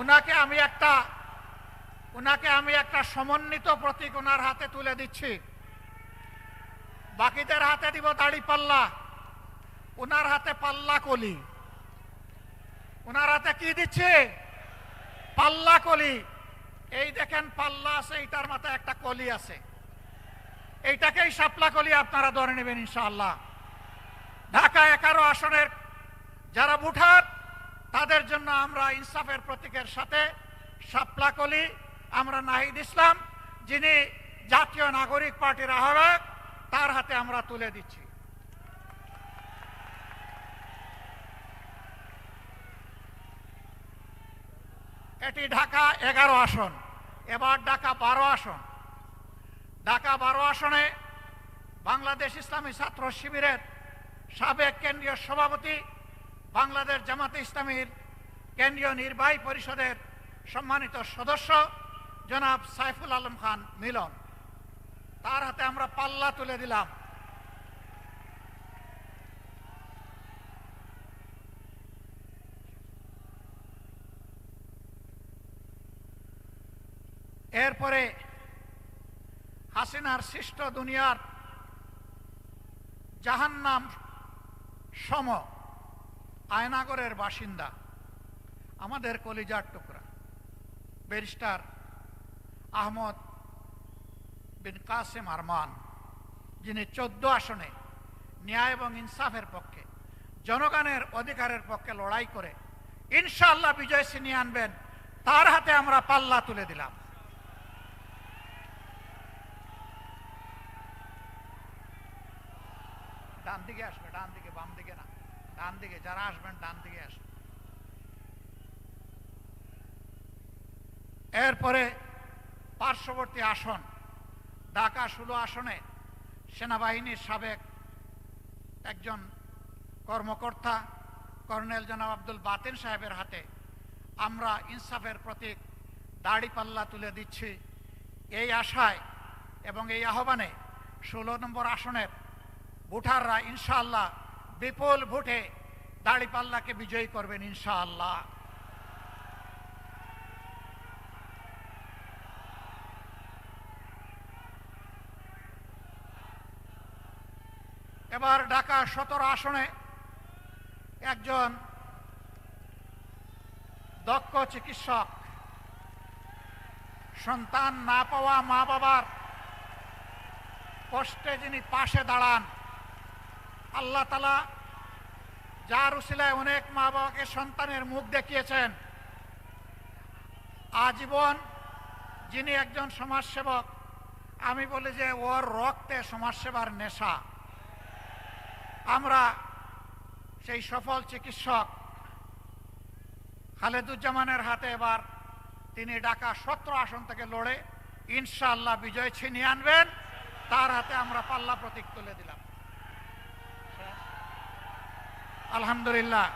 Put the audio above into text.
উনাকে আমি একটা উনাকে আমি একটা সমন্বিত প্রতীক ওনার হাতে তুলে দিচ্ছি। বাকিদের হাতে দিব দাড়ি পাল্লা। ওনার হাতে পাল্লা কলি। ওনার হাতে কি দিচ্ছে? পাল্লা কলি। এই দেখেন পাল্লা আছে, এইটার মাথায় একটা কলি আছে। এইটাকেই শাপলা কলি আপনারা ধরে নেবেন ইনশাআল্লাহ। ঢাকা এগারো আসনের যারা ভোটার তাদের জন্য আমরা ইনসাফের প্রতীকের সাথে শাপলা কলি আমরা নাহিদ ইসলাম, যিনি জাতীয় নাগরিক পার্টির আহ্বায়ক, তার হাতে আমরা তুলে দিচ্ছি। এটি ঢাকা এগারো আসন, এবার ঢাকা বারো আসন। ঢাকা বারো আসনে বাংলাদেশ ইসলামী ছাত্র শিবিরের সাবেক কেন্দ্রীয় সভাপতি বাংলাদেশ জামাতে ইসলামীর কেন্দ্রীয় নির্বাহী পরিষদের সম্মানিত সদস্য জনাব সাইফুল আলম খান মিলন। তার হাতে আমরা পাল্লা তুলে দিলাম। এরপরে হাসিনার সৃষ্ট দুনিয়ার জাহান্নাম সম আয়নাগরের বাসিন্দা। আমাদের কলিজার টুকরা। ব্যারিস্টার আহমদ বিন কাসেম আরমান, যিনি চোদ্দ আসনে ন্যায় এবং ইনসাফের পক্ষে, জনগণের অধিকারের পক্ষে লড়াই করে ইনশাআল্লাহ বিজয় ছিনিয়ে আনবেন, তার হাতে আমরা পাল্লা তুলে দিলাম। ডান দিকে আসবে ডান দিকে বাম দিকে না। ডান দিকে, যারা আসবেন ডান দিকে আসবেন এরপরে পার্শ্ববর্তী আসন, ঢাকা ষোলো আসনে সেনাবাহিনীর সাবেক একজন কর্মকর্তা, কর্নেল জনাব আব্দুল বাতেন সাহেবের হাতে আমরা ইনসাফের প্রতীক দাড়ি পাল্লা তুলে দিচ্ছি। এই আশায় এবং এই আহ্বানে ষোলো নম্বর আসনের ভোটাররা ইনশাআল্লাহ বিপুল ভোটে দাড়িপাল্লাকে বিজয়ী করবেন ইনশাআল্লাহ। এবার ঢাকা সতেরো আসনে একজন দক্ষ চিকিৎসক, সন্তান না পাওয়া মা বাবার কষ্টে যিনি পাশে দাঁড়ান আল্লাহ তালা যার উসিলায় অনেক মা বাবাকে সন্তানের মুখ দেখিয়েছেন। আজীবন যিনি একজন সমাজসেবক, আমি বলি যে ওর রক্তে সমাজসেবার নেশা। আমরা সেই সফল চিকিৎসক খালেদুজ্জামানের হাতে এবার তিনি ঢাকা সতেরো আসন থেকে লড়ে, ইনশাআল্লাহ বিজয় ছিনিয়ে আনবেন। তার হাতে আমরা পাল্লা প্রতীক তুলে দিলাম। আলহামদুলিল্লাহ।